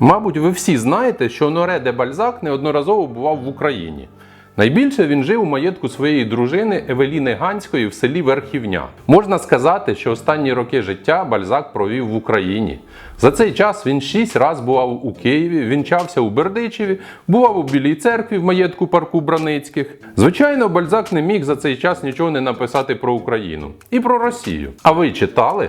Мабуть, ви всі знаєте, що Оноре де Бальзак неодноразово бував в Україні. Найбільше він жив у маєтку своєї дружини Евеліни Ганської в селі Верхівня. Можна сказати, що останні роки життя Бальзак провів в Україні. За цей час він шість раз бував у Києві, вінчався у Бердичеві, бував у Білій церкві в маєтку парку Браницьких. Звичайно, Бальзак не міг за цей час нічого не написати про Україну і про Росію. А ви читали?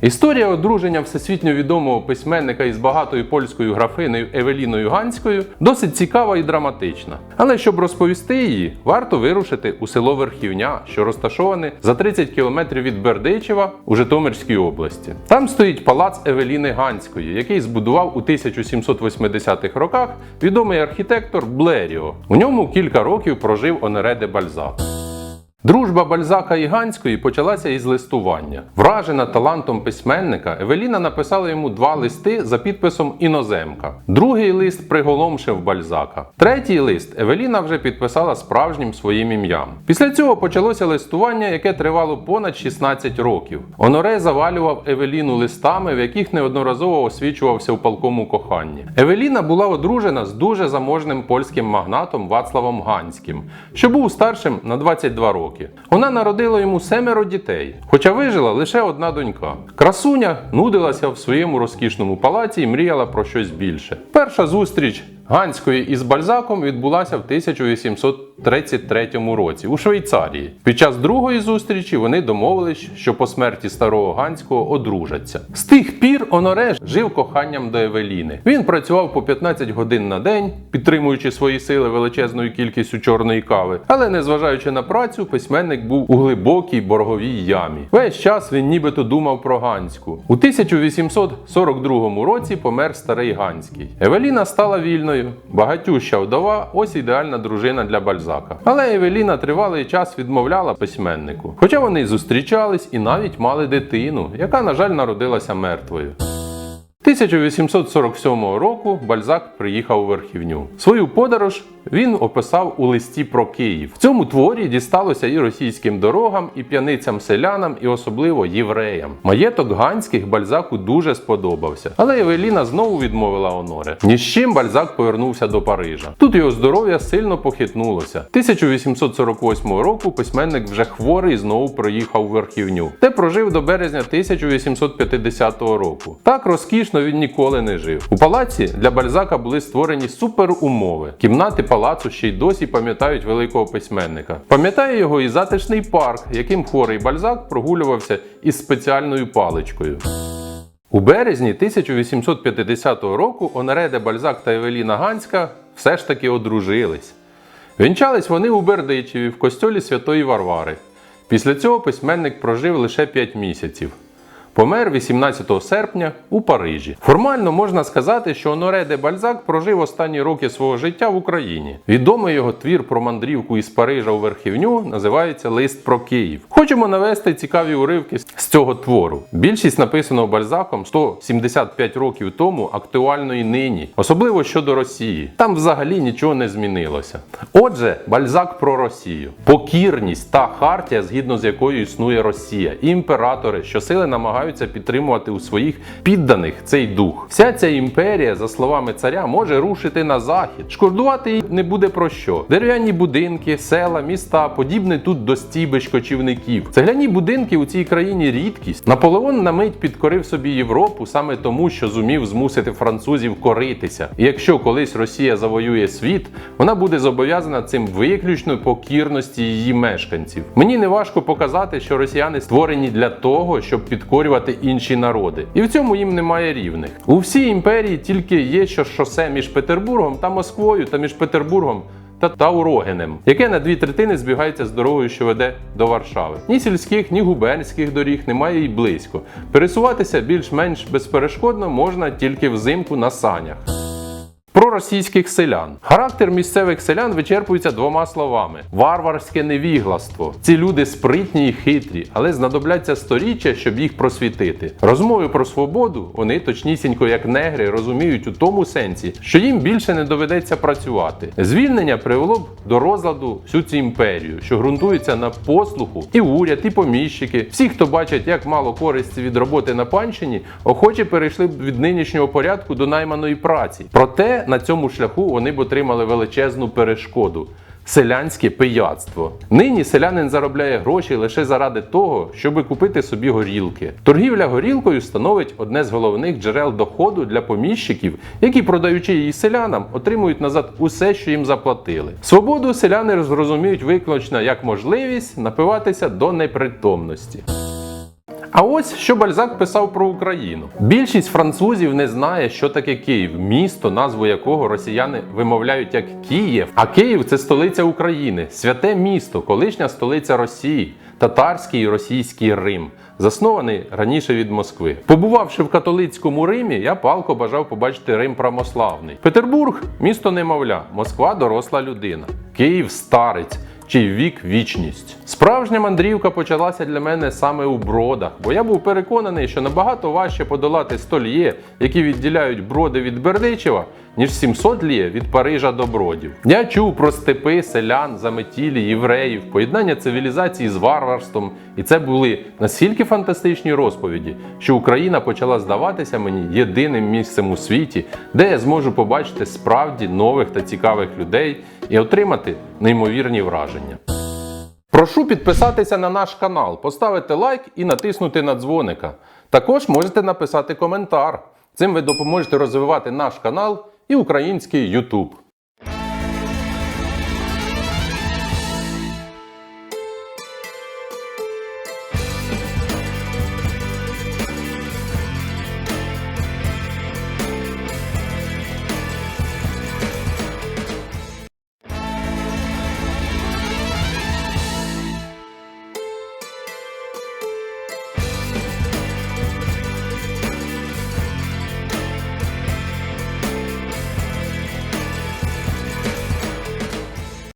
Історія одруження всесвітньо відомого письменника із багатою польською графинею Евеліною Ганською досить цікава і драматична. Але щоб розповісти її, варто вирушити у село Верхівня, що розташоване за 30 кілометрів від Бердичева у Житомирській області. Там стоїть палац Евеліни Ганської, який збудував у 1780-х роках відомий архітектор Блеріо. У ньому кілька років прожив Онере де Бальзак. Дружба Бальзака і Ганської почалася із листування. Вражена талантом письменника, Евеліна написала йому два листи за підписом Іноземка. Другий лист приголомшив Бальзака. Третій лист Евеліна вже підписала справжнім своїм ім'ям. Після цього почалося листування, яке тривало понад 16 років. Оноре завалював Евеліну листами, в яких неодноразово освічувався у палкому коханні. Евеліна була одружена з дуже заможним польським магнатом Вацлавом Ганським, що був старшим на 22 роки. Вона народила йому семеро дітей, хоча вижила лише одна донька. Красуня нудилася в своєму розкішному палаці і мріяла про щось більше. Перша зустріч Ганської із Бальзаком відбулася в 1833 році у Швейцарії. Під час другої зустрічі вони домовились, що по смерті старого Ганського одружаться. З тих пір Оноре жив коханням до Евеліни. Він працював по 15 годин на день, підтримуючи свої сили величезною кількістю чорної кави. Але незважаючи на працю, письменник був у глибокій борговій ямі. Весь час він нібито думав про Ганську. У 1842 році помер старий Ганський. Евеліна стала вільною, багатюща вдова, ось ідеальна дружина для Бальзака. Але Евеліна тривалий час відмовляла письменнику. Хоча вони зустрічались і навіть мали дитину, яка, на жаль, народилася мертвою. 1847 року Бальзак приїхав у Верхівню. Свою подорож він описав у листі про Київ. В цьому творі дісталося і російським дорогам, і п'яницям селянам, і особливо євреям. Маєток ганських Бальзаку дуже сподобався. Але Евеліна знову відмовила Оноре. Ні з чим Бальзак повернувся до Парижа. Тут його здоров'я сильно похитнулося. 1848 року письменник вже хворий знову приїхав у Верхівню, де прожив до березня 1850 року. Так розкішно він ніколи не жив. У палаці для Бальзака були створені суперумови. Кімнати палацу ще й досі пам'ятають великого письменника. Пам'ятає його і затишний парк, яким хворий Бальзак прогулювався із спеціальною паличкою. У березні 1850 року Оноре де Бальзак та Евеліна Ганська все ж таки одружились. Вінчались вони у Бердичеві в костьолі Святої Варвари. Після цього письменник прожив лише 5 місяців. Помер 18 серпня у Парижі. Формально можна сказати, що Оноре де Бальзак прожив останні роки свого життя в Україні. Відомий його твір про мандрівку із Парижа у Верхівню називається Лист про Київ. Хочемо навести цікаві уривки з цього твору. Більшість написаного Бальзаком 175 років тому актуально і нині, особливо щодо Росії. Там взагалі нічого не змінилося. Отже, Бальзак про Росію, покірність та хартія, згідно з якою існує Росія, імператори, що сили намагаються підтримувати у своїх підданих цей дух. Вся ця імперія, за словами царя, може рушити на захід. Шкодувати їй не буде про що. Дерев'яні будинки, села, міста, подібне тут до стійбищ кочівників. Цегляні будинки у цій країні рідкість. Наполеон на мить підкорив собі Європу саме тому, що зумів змусити французів коритися. І якщо колись Росія завоює світ, вона буде зобов'язана цим виключно покірності її мешканців. Мені не важко показати, що росіяни створені для того, щоб підкорювати знищувати інші народи. І в цьому їм немає рівних. У всій імперії тільки є що шосе між Петербургом та Москвою, та між Петербургом та Таурогенем, яке на дві третини збігається з дорогою, що веде до Варшави. Ні сільських, ні губернських доріг немає і близько. Пересуватися більш-менш безперешкодно можна тільки взимку на санях. Про російських селян. Характер місцевих селян вичерпується двома словами: варварське невігластво. Ці люди спритні і хитрі, але знадобляться сторіччя, щоб їх просвітити. Розмови про свободу вони точнісінько як негри розуміють у тому сенсі, що їм більше не доведеться працювати. Звільнення привело б до розладу всю цю імперію, що ґрунтується на послуху, і уряд, і поміщики. Всі, хто бачать, як мало користі від роботи на панщині, охоче перейшли б від нинішнього порядку до найманої праці. Проте на цьому шляху вони б отримали величезну перешкоду. Селянське пияцтво. Нині селянин заробляє гроші лише заради того, щоб купити собі горілки. Торгівля горілкою становить одне з головних джерел доходу для поміщиків, які, продаючи її селянам, отримують назад усе, що їм заплатили. Свободу селяни зрозуміють виключно як можливість напиватися до непритомності. А ось що Бальзак писав про Україну. Більшість французів не знає, що таке Київ, місто, назву якого росіяни вимовляють як Київ. А Київ це столиця України, святе місто, колишня столиця Росії, татарський і російський Рим, заснований раніше від Москви. Побувавши в католицькому Римі, я палко бажав побачити Рим православний. Петербург місто немовля, Москва доросла людина, Київ старець чий вік вічність. Справжня мандрівка почалася для мене саме у бродах, бо я був переконаний, що набагато важче подолати 100 лє, які відділяють броди від Бердичева, ніж 700 лє від Парижа до бродів. Я чув про степи, селян, заметілі, євреїв, поєднання цивілізації з варварством, і це були настільки фантастичні розповіді, що Україна почала здаватися мені єдиним місцем у світі, де я зможу побачити справді нових та цікавих людей і отримати неймовірні враження. Прошу підписатися на наш канал, поставити лайк і натиснути на дзвоника. Також можете написати коментар. Цим ви допоможете розвивати наш канал і український YouTube.